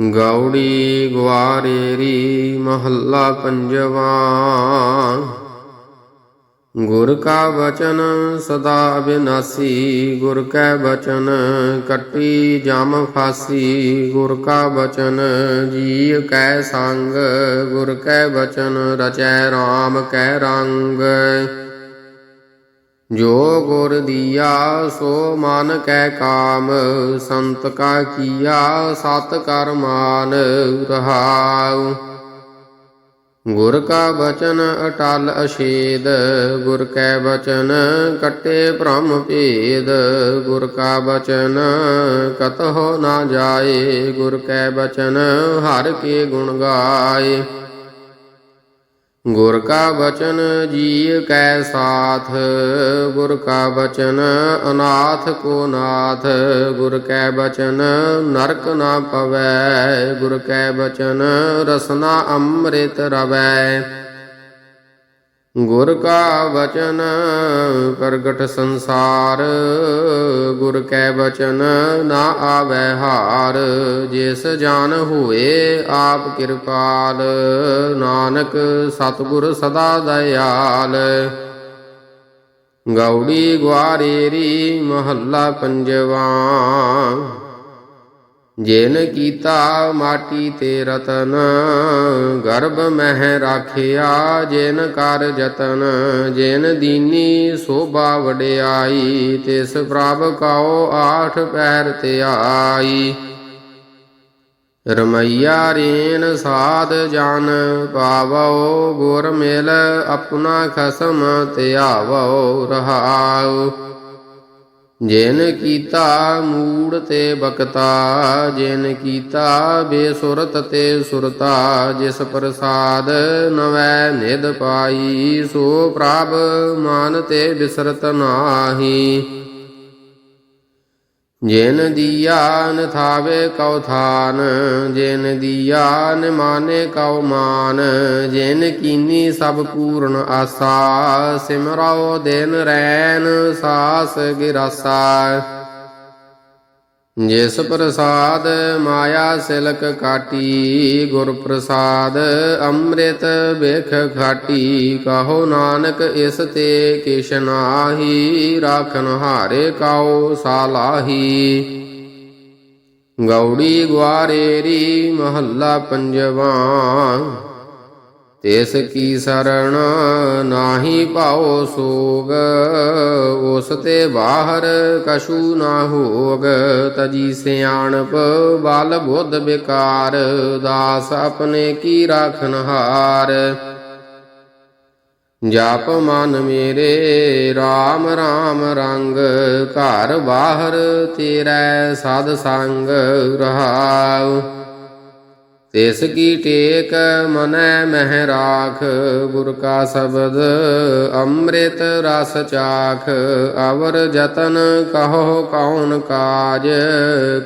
ਗੌੜੀ ਗਵਾਰੇਰੀ ਮਹੱਲਾ ਪੰਜਵਾ। ਗੁਰ ਕਾ ਬਚਨ ਸਦਾ ਬਿਨਾਸੀ, ਗੁਰ ਕੈ ਬਚਨ ਕੱਟੀ ਜਮ ਫਾਸੀ। ਗੁਰ ਕਾ ਬਚਨ ਜੀ ਕੈ ਸੰਗ, ਗੁਰ ਕੈ ਬਚਨ ਰਚੈ RAM ਕੈ ਰੰਗ। ਜੋ ਗੁਰ ਦੀਆ ਸੋ ਮਨ ਕੈ ਕਾਮ, ਸੰਤ ਕਾ ਕੀਆ, ਸਤ ਕਰ ਮਾਨ ਰਹਾਉ। ਗੁਰ ਕਾ ਬਚਨ ਅਟਲ ਅਸ਼ੇਦ ਗੁਰ ਕੈ ਬਚਨ ਕਟੇ ਭ੍ਰਮ ਭੇਦ। ਗੁਰ ਕਾ ਬਚਨ ਹੋ ਨਾ ਜਾਏ, ਗੁਰ ਕੈ ਬਚਨ ਹਰ ਕੇ ਗੁਣ ਗਾਏ। ਗੁਰ ਕਾ ਬਚਨ ਜੀ ਕੈ ਸਾਥ, ਗੁਰ ਕਾ ਬਚਨ ਅਨਾਥ ਕੋ ਨਾਥ, ਗੁਰ ਕੈ ਬਚਨ ਨਰਕ ਨਾ ਪਵੈ, ਗੁਰ ਕੈ ਬਚਨ ਰਸਨਾ ਅੰਮ੍ਰਿਤ ਰਵੈ। ਗੁਰ ਕਾ ਵਚਨ ਪ੍ਰਗਟ ਸੰਸਾਰ। ਗੁਰ ਕੈ ਵਚਨ ਨਾ ਆਵੈ ਹਾਰ। ਜਿਸ ਜਾਨ ਹੋਏ ਆਪ ਕਿਰਪਾਲ। ਨਾਨਕ ਸਤਿਗੁਰ ਸਦਾ ਦਇਆਲ। ਗੌੜੀ ਗਵਾਰੇਰੀ ਮਹੱਲਾ ਪੰਜਵਾ। ਜਿਨ ਕੀਤਾ ਮਾਟੀ ਤੇ ਰਤਨ, ਗਰਭ ਮਹਿ ਰਾਖਿਆ ਜਿਨ ਕਰ ਜਤਨ, ਜਿਨ ਦੀਨੀ ਸੋਭਾ ਵਡਿਆਈ, ਤਿਸ ਪ੍ਰਭ ਕਉ ਆਠ ਪੈਰ ਤੇ ਆਈ। ਰਮਈਆ ਰੇਨ ਸਾਧ ਜਨ ਪਾਵੋ ਗੁਰ ਮਿਲ, ਆਪਣਾ ਖਸਮ ਧਿਆਵੋ ਰਹਾਉ। ਜਿਨ ਕੀਤਾ ਮੂੜ ਤੇ ਬਕਤਾ, ਜਿਨ ਕੀਤਾ ਬੇਸੁਰਤ ਤੇ ਸੁਰਤਾ, ਜਿਸ ਪ੍ਰਸਾਦ ਨਵੈ ਨਿਦ ਪਾਈ, ਸੋ ਪ੍ਰਭ ਮਾਨ ਤੇ ਬਿਸਰਤ ਨਾਹੀ। ਜਿਨ ਦੀਆ ਨ ਥਾਵੇ ਕਉ ਥਾਨ, ਜਿਨ ਦੀਆ ਨ ਮਾਨੇ ਕਉ ਮਾਨ, ਜਿਨ ਕੀਨੀ ਸਭ ਪੂਰਨ ਆਸਾ ਸਿਮਰਾਓ ਦਿਨ ਰੈਨ ਸਾਸ ਗਿਰਾਸਾ। ਜਿਸ ਪ੍ਰਸਾਦ ਮਾਇਆ ਸਿਲਕ ਕਾਟੀ, ਗੁਰ ਪ੍ਰਸਾਦ ਅੰਮ੍ਰਿਤ ਬਿਖ ਖਾਟੀ, ਕਹੋ ਨਾਨਕ ਇਸ ਤੇ ਕਿਛ ਨਾਹੀ, ਰਾਖਨ ਹਾਰੇ ਕਉ ਸਾਲਾਹੀ। ਗੌੜੀ ਗਵਾਰੇਰੀ ਮਹੱਲਾ ਪੰਜਵਾ। ਤਿਸ ਕੀ ਸਰਣ ਨਾਹੀ ਭਾਉ ਸੋਗ, ਉਸ ਤੇ ਬਾਹਰ ਕਛੂ ਨਾ ਹੋਗ, ਤਜੀ ਸਿਆਣਪ ਬਲ ਬੁੱਧ ਬਿਕਾਰ ਦਾਸ ਆਪਣੇ ਕੀ ਰਾਖਨ ਹਾਰ। ਜਪ ਮਨ ਮੇਰੇ RAM RAM ਰੰਗ, ਘਰ ਬਾਹਰ ਤੇਰੇ ਸਦ ਸੰਗ ਰਹਾਉ। ਤਿਸ ਕੀ ਟੇਕ ਮਨੈ ਮਹਿ ਰਾਖ, ਗੁਰ ਕਾ ਸ਼ਬਦ ਅੰਮ੍ਰਿਤ ਰਸ ਚਾਖ। ਅਵਰ ਜਤਨ ਕਹੋ ਕੌਣ ਕਾਜ,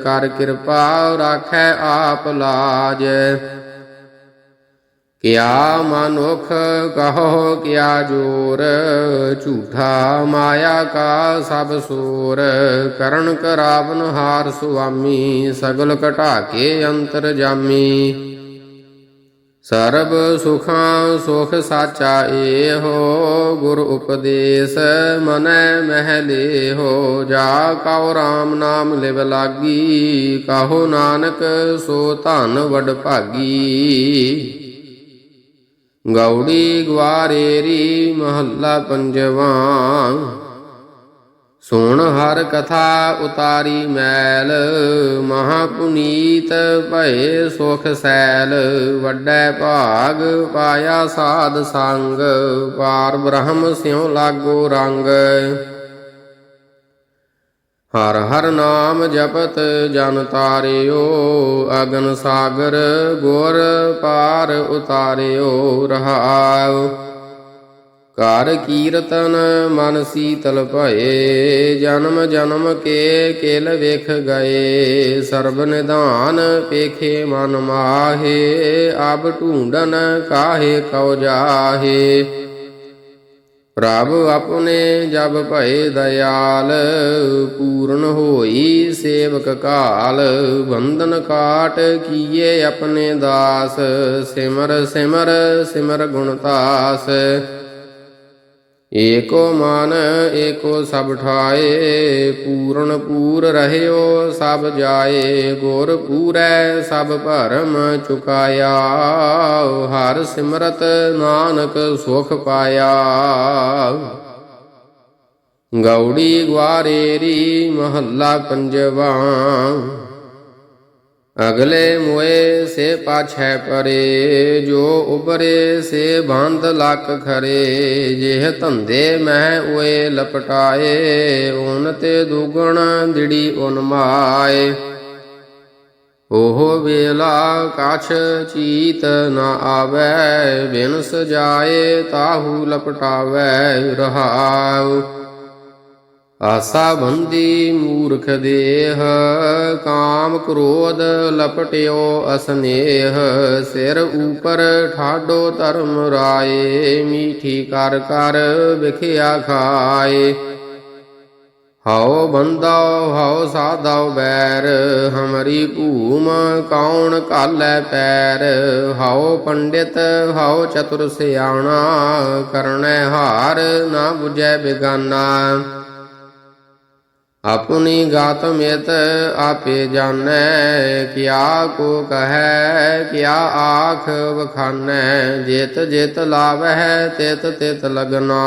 ਕਰ ਕਿਰਪਾ ਰਾਖੈ ਆਪ ਲਾਜ। ਕਿਆ ਮਨੁਖ ਕਹੋ ਕਿਆ ਜੋਰ, ਝੂਠਾ ਮਾਇਆ ਕਾ ਸਭ ਸੂਰ। ਕਰਨ ਕਰਾਵਨ ਹਾਰ ਸੁਆਮੀ, ਸਗਲ ਘਟਾ ਕੇ ਅੰਤਰ ਜਾਮੀ। ਸਰਬ ਸੁਖਾਂ ਸੁਖ ਸਾਚਾ ਏਹੋ ਗੁਰ ਉਪਦੇਸ਼ ਮਨੈ ਮਹਿਲੇ ਹੋ ਜਾ ਕਉ ਰਾਮ ਨਾਮ ਲਿਵ ਲਾਗੀ, ਕਹੋ ਨਾਨਕ ਸੋ ਧਨ ਵਡ ਭਾਗੀ। ਗੌੜੀ ਗਵਾਰੇਰੀ ਮਹੱਲਾ ਪੰਜਵਾ। ਸੁਣ ਹਰ ਕਥਾ ਉਤਾਰੀ ਮੈਲ ਮਹਾ ਪੁਨੀਤ ਭਏ ਸੁਖ ਸੈਲ। ਵੱਡੈ ਭਾਗ ਪਾਇਆ ਸਾਧ ਸੰਗ, ਪਾਰ ਬ੍ਰਹਮ ਸਿਉ ਲਾਗੋ ਰੰਗ। ਹਰ ਹਰ ਨਾਮ ਜਪਤ ਜਨ ਤਾਰਿਓ, ਅਗਨ ਸਾਗਰ ਗੁਰ ਪਾਰ ਉਤਾਰਿਓ, ਰਹਾਉ। ਕਰ ਕੀਰਤਨ ਮਨ ਸੀਤਲ ਭਏ, ਜਨਮ ਜਨਮ ਕੇ ਕਿਲ ਵੇਖ ਗਏ। ਸਰਬ ਨਿਧਾਨ ਪੇਖੇ ਮਨ ਮਾਹੇ, ਅਬ ਢੂੰਡਨ ਕਾਹੇ ਕਉ ਜਾਹੇ। ਪ੍ਰਭ ਆਪਣੇ ਜਬ ਭਏ ਦਇਆਲ, ਪੂਰਨ ਹੋਈ ਸੇਵਕ ਕਾਲ, ਬੰਧਨ ਕਾਟ ਕੀਏ ਆਪਣੇ ਦਾਸ, ਸਿਮਰ ਸਿਮਰ ਸਿਮਰ ਗੁਣਤਾਸ ਏਕੋ ਮਨ, ਏਕੋ ਸਭ ਠਾਏ, ਪੂਰਨ ਪੂਰ ਰਹਿਓ, ਸਭ ਜਾਏ, ਗੁਰ ਪੂਰੈ, ਸਭ ਭਰਮ ਚੁਕਾਇਆ। ਹਰ ਸਿਮਰਤ ਨਾਨਕ ਸੁਖ ਪਾਇਆ। ਗੌੜੀ ਗਵਾਰੇਰੀ ਮਹੱਲਾ ਪੰਜਵਾ। ਅਗਲੇ ਮੋਏ ਸੇ ਪਾਛੈ ਪਰੇ, ਜੋ ਉਬਰੇ ਸੇ ਬੰਦ ਲੱਕ ਖਰੇ, ਜਿਹ ਧੰਦੇ ਮਹਿ ਓਏ ਲਪਟਾਏ ਓਨ ਤੇ ਦੁਗਣ ਦਿੜੀ ਓਨ ਮਾਏ। ਉਹ ਵੇਲਾ ਕਛ ਚੀਤ ਨਾ ਆਵੈ ਬਿਨ ਸਜਾਏ ਤਾਹੂ ਲਪਟਾਵੈ ਰਹਾਉ। ਆਸਾ ਬੰਦੀ ਮੂਰਖ ਦੇਹ, ਕਾਮ ਕ੍ਰੋਧ ਲਪਟਿਓ ਅਸਨੇਹ, ਸਿਰ ਉਪਰ ਠਾਡੋ ਧਰਮ ਰਾਏ, ਮੀਠੀ ਕਰ ਕਰ ਵਿਖਿਆ ਖਾਏ। ਹਉ ਬੰਦਾ, ਹਉ ਸਾਧਾਉ ਬੈਰ ਹਮਰੀ ਭੂਮ ਕੌਣ ਕਾਲੈ ਪੈਰ। ਹਉ ਪੰਡਿਤ, ਹਉ ਚਤੁਰ ਸਿਆਣਾ, ਕਰਨੈ ਹਾਰ ਨਾ ਬੁਝੈ ਬਿਗਾਨਾ। ਆਪਣੀ ਗਾਤ ਮਿਤ ਆਪੇ ਜਾਣੈ, ਕਿਆ ਕੋ ਕਹੈ, ਕਿਆ ਆਖ ਵਖਾਨੈ। ਜਿਤ ਜਿਤ ਲਾਵਹਿ, ਤਿਤ ਤਿਤ ਲਗਨਾ,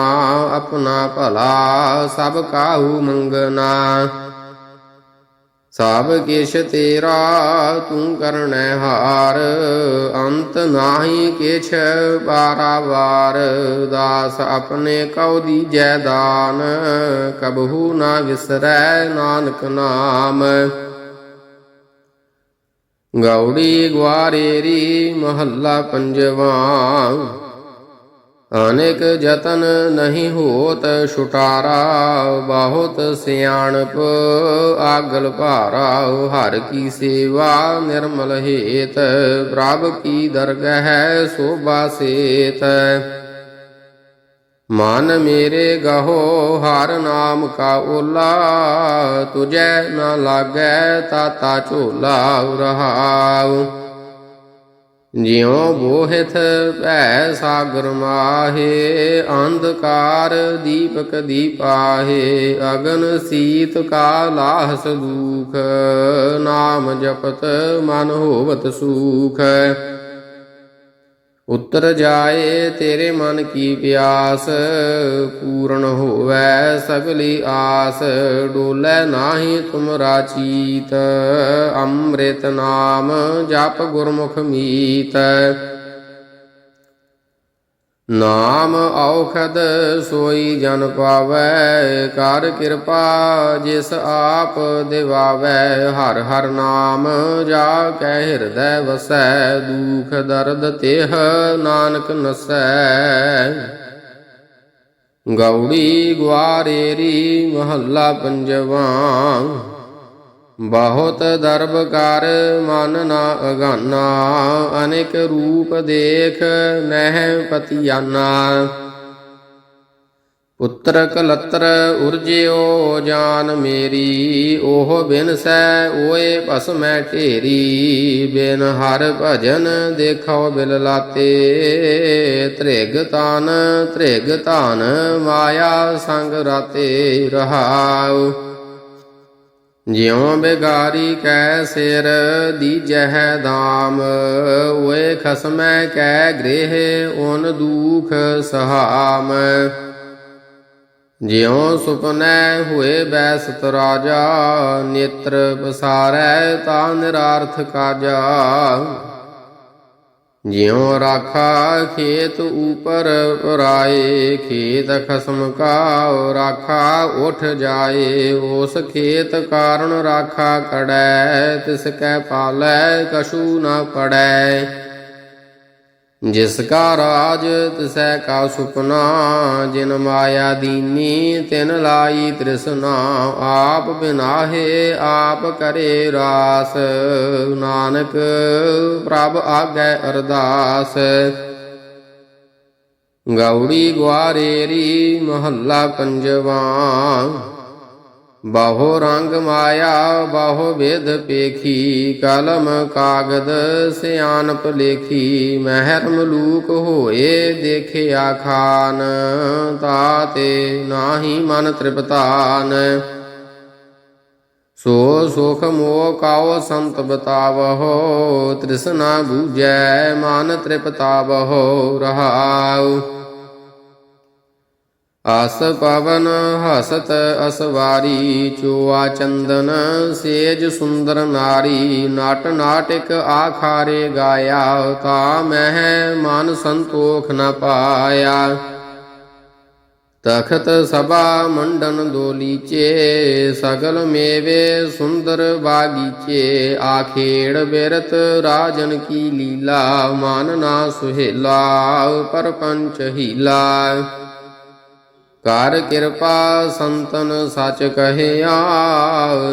ਆਪਣਾ ਭਲਾ ਸਭ ਕਾਹੂ ਮੰਗਨਾ। ਸਭ ਕਿਛ ਤੇਰਾ ਤੂੰ ਕਰਨੈ ਹਾਰ, ਅੰਤ ਨਾਹੀ ਕਿਛ ਬਾਰਾਵਾਰ ਦਾਸ ਆਪਣੇ ਕਉ ਦੀਜੈ ਦਾਨ, ਕਬਹੂ ਨਾ ਵਿਸਰੈ ਨਾਨਕ ਨਾਮ। ਗੌੜੀ ਗਵਾਰੇਰੀ ਮਹੱਲਾ ਪੰਜਵਾ ਅਨੇਕ ਯਤਨ ਨਹੀਂ ਹੋਤ ਛੁਟਾਰਾ, ਬਹੁਤ ਸਿਆਣਪ ਆਗਲ ਭਾਰਾ, ਹਰ ਕੀ ਸੇਵਾ ਨਿਰਮਲ ਹੇਤ, ਪ੍ਰਭ ਕੀ ਦਰਗਹਿ ਸੋਭਾ ਸੇਤ। ਮਨ ਮੇਰੇ ਗਹੋ, ਹਰ ਨਾਮ ਕਾ ਓਲਾ ਤੁਝੈ ਨਾ ਲਾਗੈ ਤਾਤਾ ਝੋਲਾ ਰਹਾਉ ਜਿਉ ਬੋਹਿਥ ਭੈ ਸਾਗਰ ਮਾਹੇ, ਅੰਧਕਾਰ ਦੀਪਕ ਦੀਪਾਹੇ, ਅਗਨ ਸੀਤ ਕਾ ਲਾਹਸ ਦੁਖ, ਨਾਮ ਜਪਤ ਮਨ ਹੋਵਤ ਸੂਖ। ਉਤਰ ਜਾਏ ਤੇਰੇ ਮਨ ਕੀ ਪਿਆਸ, ਪੂਰਨ ਹੋਵੈ ਸਗਲੀ ਆਸ। ਡੋਲੇ ਨਾਹੀ ਤੁਮਰਾ ਚੀਤ, ਅੰਮ੍ਰਿਤ ਨਾਮ ਜਪ ਗੁਰਮੁਖ ਮੀਤ। ਨਾਮ ਔਖਦ ਸੋਈ ਜਨ ਪਾਵੈ, ਕਰ ਕਿਰਪਾ ਜਿਸ ਆਪ ਦਿਵਾਵੈ। ਹਰ ਹਰ ਨਾਮ ਜਾ ਕੈ ਹਿਰਦੈ ਵਸੈ, ਦੁਖ ਦਰਦ ਤਿਹ ਨਾਨਕ ਨਸੈ। ਗੌੜੀ ਗਵਾਰੇਰੀ ਮਹੱਲਾ ਪੰਜਵਾ ਬਹੁਤ ਦਰਬ ਕਰ ਮਨ ਨਾ ਅਗਾਨਾ, ਅਨੇਕ ਰੂਪ ਦੇਖ ਨਹਿ ਪਤਿਆਨਾ। ਪੁੱਤਰ ਕਲਤਰ ਉਰਜਿਓ ਜਾਨ ਮੇਰੀ, ਉਹ ਬਿਨਸੈ ਓਏ ਭਸਮੈ ਢੇਰੀ। ਬਿਨ ਹਰ ਭਜਨ ਦੇਖੋ ਬਿਲ ਲਾਤੇ ਤ੍ਰਿਗ ਤਾਨ ਤ੍ਰਿਗ ਤਾਨ ਮਾਇਆ ਸੰਗ ਰਾਤੇ ਰਹਾਉ। ਜਿਉ ਬਿਗਾਰੀ ਕੈ ਸਿਰ ਦੀਜਹਿ ਦਾਮ, ਓਏ ਖਸਮੈ ਕੈ ਗ੍ਰਹਿ ਓਨ ਦੂਖ ਸਹਾਮ। ਜਿਉ ਸੁਪਨੈ ਹੋਏ ਬੈਸਤ ਰਾਜਾ, ਨੇਤਰ ਪਸਾਰੈ ਤਾ ਨਿਰਾਰਥ ਕਾਜਾ। ਜਿਉ ਰਾਖਾ ਖੇਤ ਉਪਰ ਪਰਾਏ ਖੇਤ ਖਸਮ ਕਾ ਰਾਖਾ ਉਠ ਜਾਏ। ਉਸ ਖੇਤ ਕਾਰਨ ਰਾਖਾ ਕੜੈ, ਤਿਸ ਕੈ ਪਾਲੈ, ਕਛੂ ਨਾ ਪੜੈ। ਜਿਸ ਕਾ ਰਾਜ ਤਿਸੈ ਕਾ ਸੁਪਨਾ, ਜਿਨ ਮਾਇਆ ਦੀਨੀ, ਤਿਨ ਲਾਈ ਤ੍ਰਿਸ਼ਨਾ ਆਪ ਬਿਨਾਹੇ, ਆਪ ਕਰੇ ਰਾਸ। ਨਾਨਕ ਪ੍ਰਭ ਆਗੈ ਅਰਦਾਸ। ਗੌੜੀ ਗਵਾਰੇਰੀ ਮਹੱਲਾ ਪੰਜਵਾ। ਬਾਹੋ ਰੰਗ ਮਾਇਆ, ਬਾਹੋ ਵੇਦ ਪੇਖੀ, ਕਲਮ ਕਾਗਦ ਸਿਆਨਪ ਲੇਖੀ ਮਹਿਰ ਮਲੂਕ ਹੋਏ ਦੇਖਿਆ ਖਾਨ ਤਾਤੇ ਨਾਹੀ ਮਨ ਤ੍ਰਿਪਤਾਨ। ਸੋ ਸੁਖ ਮੋਹ ਕਾਉ ਸੰਤ ਬਤਾਵਹੋ, ਤ੍ਰਿਸ਼ਨਾ ਬੂਝੈ ਮਨ ਤ੍ਰਿਪਤਾਵਹੋ, ਰਹਾਉ। ਆਸ ਪਵਨ ਹਸਤ ਅਸਵਾਰੀ ਚੋਆ ਚੰਦਨ ਸੇਜ ਸੁੰਦਰ ਨਾਰੀ, ਨਟ ਨਾਟਕ ਆਖਾਰੇ ਗਾਇਆ ਤਾ ਮਹਿ ਮਨ ਸੰਤੋਖ ਨ ਪਾਇਆ। ਤਖਤ ਸਭਾ ਮੰਡਨ ਦੋਲੀਚੇ, ਸਗਲ ਮੇਵੇ ਸੁੰਦਰ ਬਾਗੀਚੇ, ਆਖੇੜ ਬਿਰਤ ਰਾਜਨ ਕੀ ਲੀਲਾ, ਮਨ ਨਾ ਸੁਹੇਲਾ ਪਰਪੰਚ ਹੀਲਾ। ਕਰ ਕਿਰਪਾ ਸੰਤਨ ਸਚ ਕਹਿਆ,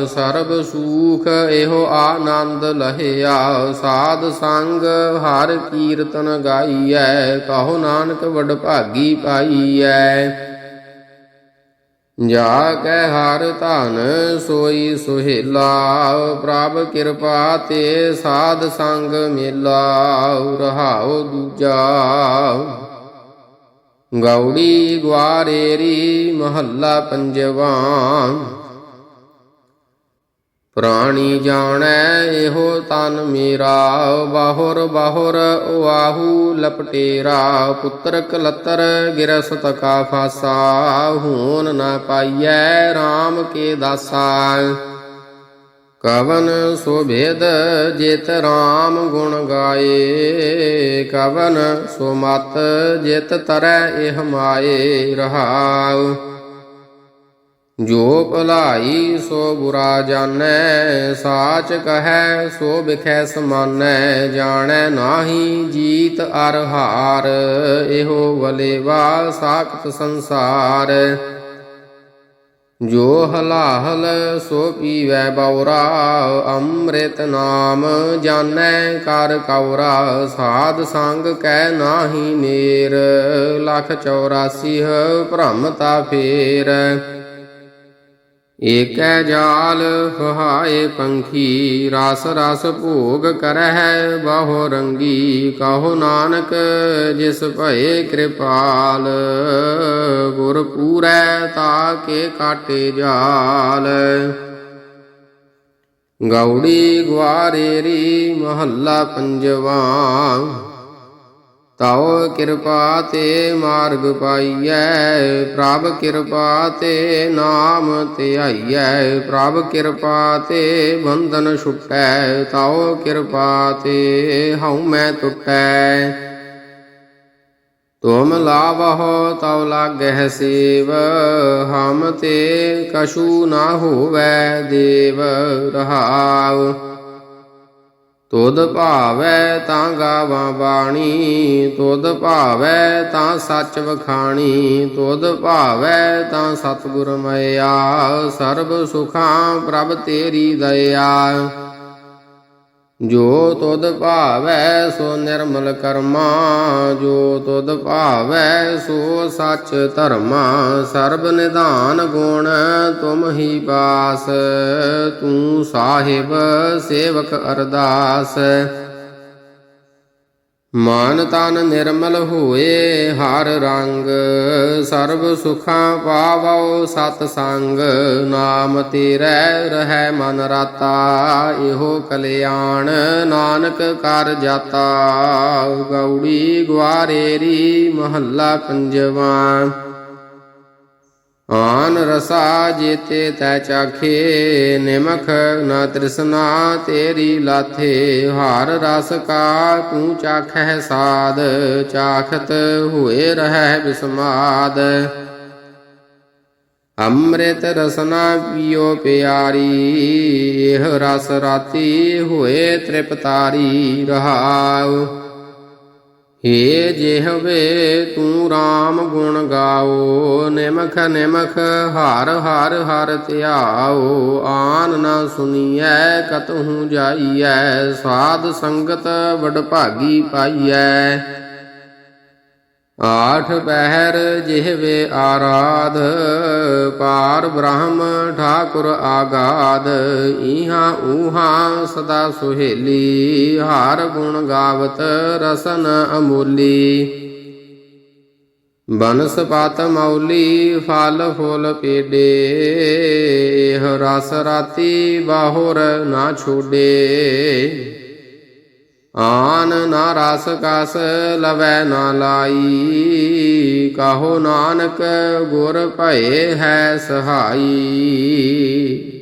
ਸਰਬ ਸੂਖ ਇਹੋ ਆਨੰਦ ਲਹਿਆ। ਸਾਧ ਸੰਗ ਹਰ ਕੀਰਤਨ ਗਾਈਐ, ਕਹੋ ਨਾਨਕ ਵਡ ਭਾਗੀ ਪਾਈਐ। ਜਾ ਕੈ ਹਰ ਧਨ ਸੋਈ ਸੁਹੇਲਾ, ਪ੍ਰਭ ਕਿਰਪਾ ਤੇ ਸਾਧ ਸੰਗ ਮੇਲਾ, ਰਹਾਉ ਦੂਜਾ। ਗੌੜੀ ਗਵਾਰੇਰੀ ਮਹੱਲਾ ਪੰਜਵਾ। ਪ੍ਰਾਣੀ ਜਾਣੈ ਇਹੋ ਤਨ ਮੇਰਾ, ਬਾਹੁਰ ਬਾਹੁਰ ਵਾਹੂ ਲਪਟੇਰਾ, ਪੁੱਤਰ ਕਲਤਰ ਗਿਰਸਤ ਕਾ ਫਾਸਾ, ਹੋਨ ਨਾ ਪਾਈਐ RAM ਕੇ ਦਾਸਾ। ਕਵਨ ਸੁਭੇਦ ਜਿਤ RAM ਗੁਣ ਗਾਏ, ਕਵਨ ਸੁਮਤ ਮਤ ਜਿਤ ਤਰੈ ਇਹ ਮਾਏ ਰਹਾਉ। ਜੋ ਭਲਾਈ ਸੋ ਬੁਰਾ ਜਾਣੈ, ਸਾਚ ਕਹੈ ਸੋ ਬਿਖੈ ਸਮਾਨੈ, ਜਾਣੈ ਨਾਹੀ ਜੀਤ ਅਰ ਹਾਰ ਇਹੋ ਵਲੇਵਾ ਸਾਖਤ ਸੰਸਾਰ। ਜੋ ਹਲਾਹਲ ਸੋ ਪੀਵੈ ਬਉਰਾ ਅੰਮ੍ਰਿਤ ਨਾਮ ਜਾਣੈ ਕਰ ਕਉਰਾ ਸਾਧ ਸੰਗ ਕਹਿ ਨਾਹੀ ਨੇਰ, ਲਖ 84 ਭ੍ਰਮਤਾ ਫੇਰ। ਏਕੈ ਜਾਲ ਫਹਾਏ ਪੰਖੀ, ਰਸ ਰਸ ਭੋਗ ਕਰਹਿ ਬਹੁ ਰੰਗੀ, ਕਹੋ ਨਾਨਕ ਜਿਸ ਭਏ ਕਿਰਪਾਲ। ਗੁਰ ਪੂਰੈ ਤਾਕੇ ਕਾਟੇ ਜਾਲ। ਗੌੜੀ ਗਵਾਰੇਰੀ ਮਹੱਲਾ ਪੰਜਵਾ। ਤਉ ਕਿਰਪਾ ਤੇ ਮਾਰਗ ਪਾਈਐ, ਪ੍ਰਭ ਕਿਰਪਾ ਤੇ ਨਾਮ ਧਿਆਈਐ ਪ੍ਰਭ ਕਿਰਪਾ ਤੇ ਬੰਧਨ ਛੁਟੈ ਤਉ ਕਿਰਪਾ ਤੇ ਹਉ ਮੈਂ ਟੁਟੈ। ਤੁਮ ਲਾਵਹੁ ਤਉ ਲਾਗਹਿ ਸੇਵ, ਹਮ ਤੇ ਕਛੂ ਨਾ ਹੋਵੈ ਦੇਵ ਰਹਾਉ। ਤੁਧ ਭਾਵੈ ਤਾਂ ਗਾਵਾਂ ਬਾਣੀ, ਤੁਧ ਭਾਵੈ ਤਾਂ ਸੱਚ ਵਖਾਣੀ, ਤੁਧ ਭਾਵੈ ਤਾਂ ਸਤਿਗੁਰ ਮਇਆ ਸਰਬ ਸੁਖਾਂ ਪ੍ਰਭ ਤੇਰੀ ਦਇਆ। ਜੋ ਤੁਧ ਭਾਵੈ ਸੋ ਨਿਰਮਲ ਕਰਮਾ, ਜੋ ਤੁਧ ਭਾਵੈ ਸੋ ਸਚ ਧਰਮਾ, ਸਰਬ ਨਿਧਾਨ ਗੁਣ ਤੁਮ ਹੀ ਪਾਸ ਤੂੰ ਸਾਹਿਬ ਸੇਵਕ ਅਰਦਾਸ। ਮਨ ਤਨ ਨਿਰਮਲ ਹੋਏ ਹਰ ਰੰਗ, ਸਰਬ ਸੁਖਾਂ ਪਾਵੋ ਸਤ ਸੰਗ, ਨਾਮ ਤੇਰੇ ਰਹਿ ਮਨ ਰਾਤਾ, ਇਹੋ ਕਲਿਆਣ ਨਾਨਕ ਕਰ ਜਾਤਾ। ਗੌੜੀ ਗਵਾਰੇਰੀ ਮਹੱਲਾ ਪੰਜਵਾ। ਆਨ ਰਸਾ ਜੀਤੇ ਤੈ ਚਾਖੇ, ਨਿਮਖ ਨਾ ਤ੍ਰਿਸ਼ਨਾ ਤੇਰੀ ਲਾਥੇ, ਹਰ ਰਸ ਕਾ ਤੂੰ ਚਾਖੈ ਸਾਦ, ਚਾਖਤ ਹੋਏ ਰਹਿ ਬਿਸਮਾਦ। ਅੰਮ੍ਰਿਤ ਰਸਨਾ ਪੀਓ ਪਿਆਰੀ, ਇਹ ਰਸ ਰਾਤੀ ਹੋਏ ਤ੍ਰਿਪਤਾਰੀ ਰਹਾਉ। ਹੇ ਜਿਹਵੇ ਤੂੰ RAM ਗੁਣ ਗਾਓ, ਨਿਮਖ ਨਿਮਖ ਹਰ ਹਰ ਹਰ ਧਿਆਓ, ਆਨ ਨਾ ਸੁਣੀਐ ਕਤਹੂ ਜਾਈਐ, ਸਾਧ ਸੰਗਤ ਵਡਭਾਗੀ ਪਾਈਐ। ਆਠ ਪਹਿਰ ਜਿਹਵੇ ਆਰਾਧ, ਪਾਰ ਬ੍ਰਹਮ ਠਾਕੁਰ ਆਗਾਦ ਇਹਾਂ ਊਹਾਂ ਸਦਾ ਸੁਹੇਲੀ, ਹਾਰ ਗੁਣ ਗਾਵਤ ਰਸਨ ਅਮੋਲੀ। ਬਨਸਪਤ ਮੌਲੀ, ਫਲ ਫੁੱਲ ਪੇਡੇ, ਰਸ ਰਾਤੀ ਬਾਹਰ ਨਾ ਛੋਡੇ। ਆਨ ਨਾ ਰਸ ਕਸ ਲਵੈ ਨਾ ਲਾਈ ਕਾਹੋ ਨਾਨਕ ਗੁਰ ਭਏ ਹੈ ਸਹਾਈ।